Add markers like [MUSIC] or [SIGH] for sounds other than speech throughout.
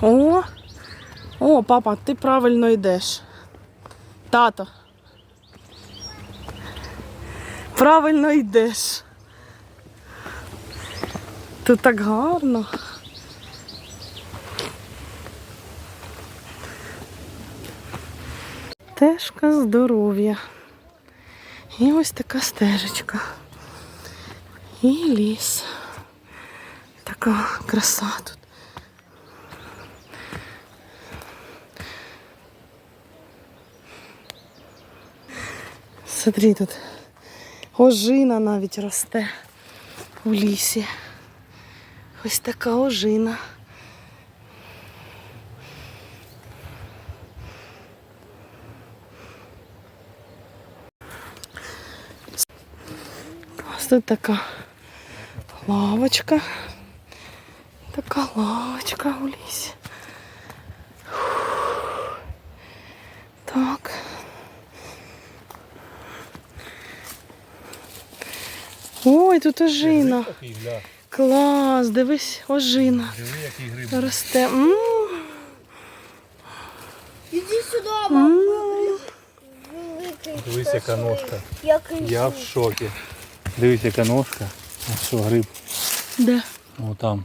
О, о, папа, ти правильно йдеш. Тато. Правильно йдеш. Тут так гарно. Стежка здоров'я. І ось така стежечка. І ліс. Така краса тут. Смотри тут. Ожина навіть росте у лісі. Ось така ожина. Ось тут така лавочка. Така лавочка у лісі. Фух. Так. Ой, тут ожина. Клас, дивись, ожина. Диви, який гриб. Росте. Іди сюди, мама. Великий. Дивись, яка ножка. Я в шокі. Дивись, яка ножка. А що, гриб? Де? О, там.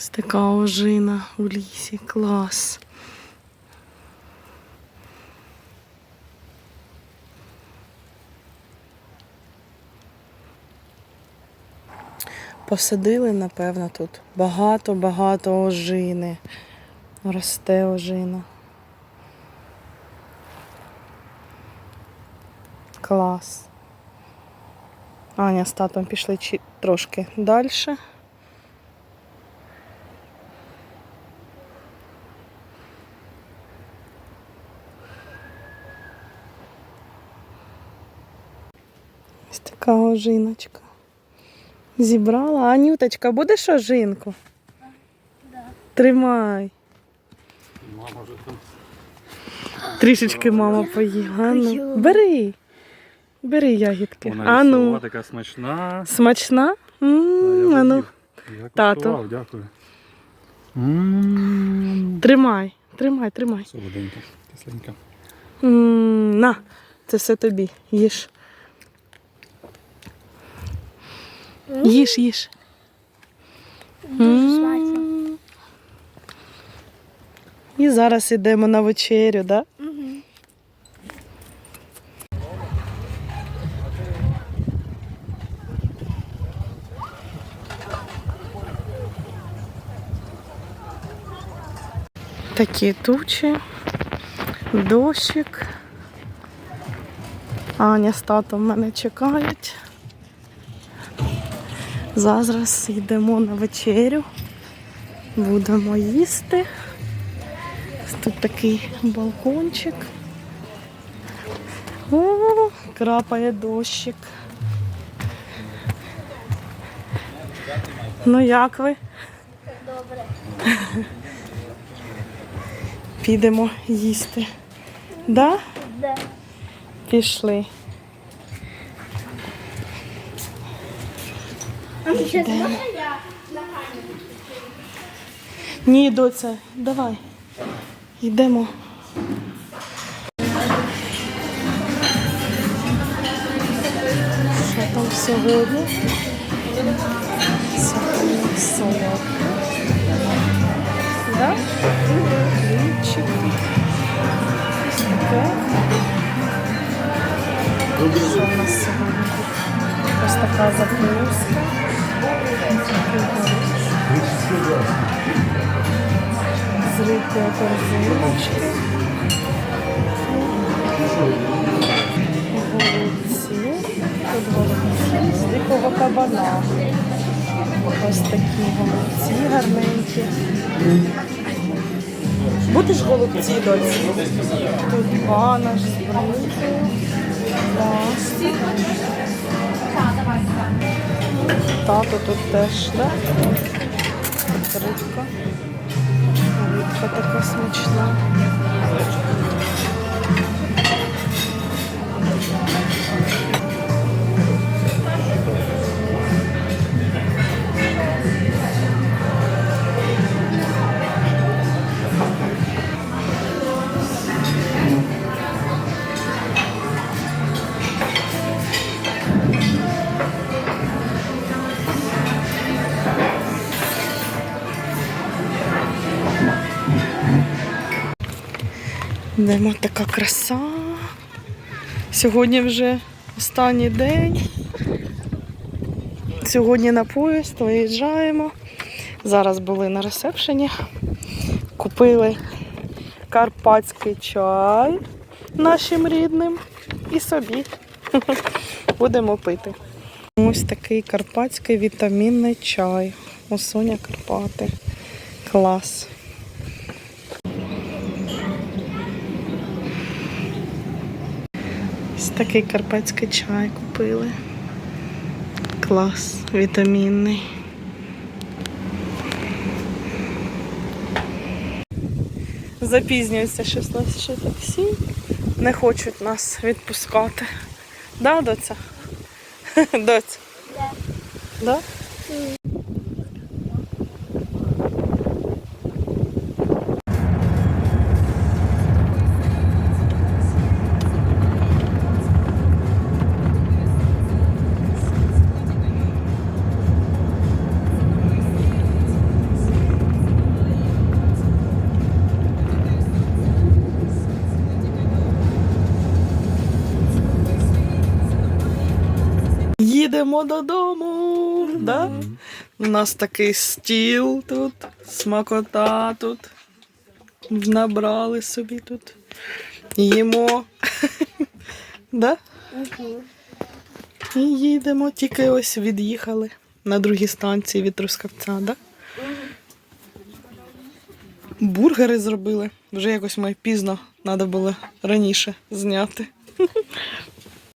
Ось така ожина у лісі. Клас. Посадили, напевно, тут багато-багато ожини. Росте ожина. Клас. Аня з татом пішли трошки далі. Ось така ожиночка. Зібрала. Анюточка, будеш ожинку? Тримай. Мама вже там. Трішечки мама поїла. Ну, бери. Бери ягідки. Вона А ну, лісова, така смачна. смачна? М, А ну. Я Тато. куштував, дякую. Ммм. тримай, тримай, тримай. Солоденька, кисленька. М, На, це все тобі. Їж. Їж, їж. Дуже смачно. І зараз йдемо на вечерю? Мгм. Такі тучі, дощик. Аня з татом мене чекають. Зараз йдемо на вечерю. Будемо їсти. Тут такий балкончик. О, крапає дощик. Ну як ви? Добре. Підемо їсти. Да? Де? Пішли. Можна? Ні, доця, давай. Йдемо. Що там сьогодні? Сьогодні салат. Да? Таке. Що в нас сьогодні? Ось така закуска. З рибкою корзиночки. Голубці. Тут голубці з дикого кабана. Ось такі голубці гарненькі. Будеш голубці доці? Тут ванна з бринкою. Тато тут теж, так? Рибка. Рибка така смачна. Йдемо така краса. Сьогодні вже останній день. Сьогодні на поїзд виїжджаємо. Зараз були на ресепшені. Купили карпатський чай нашим рідним і собі. [LAUGHS] Будемо пити. Ось такий карпатський вітамінний чай. Осоня Карпати. Клас. Ось такий карпатський чай купили. Клас, вітамінний. Запізнюється 16 таксі. Не хочуть нас відпускати. Да, доця? [LAUGHS] Доця? Да. Да? Їдемо додому. Да? У нас такий стіл тут, смакота тут. Набрали собі тут. Їмо. [LAUGHS] да? І їдемо, тільки ось від'їхали на другій станції від Трускавця, да? Бургери зробили. Вже якось ми пізно треба було раніше зняти. [LAUGHS]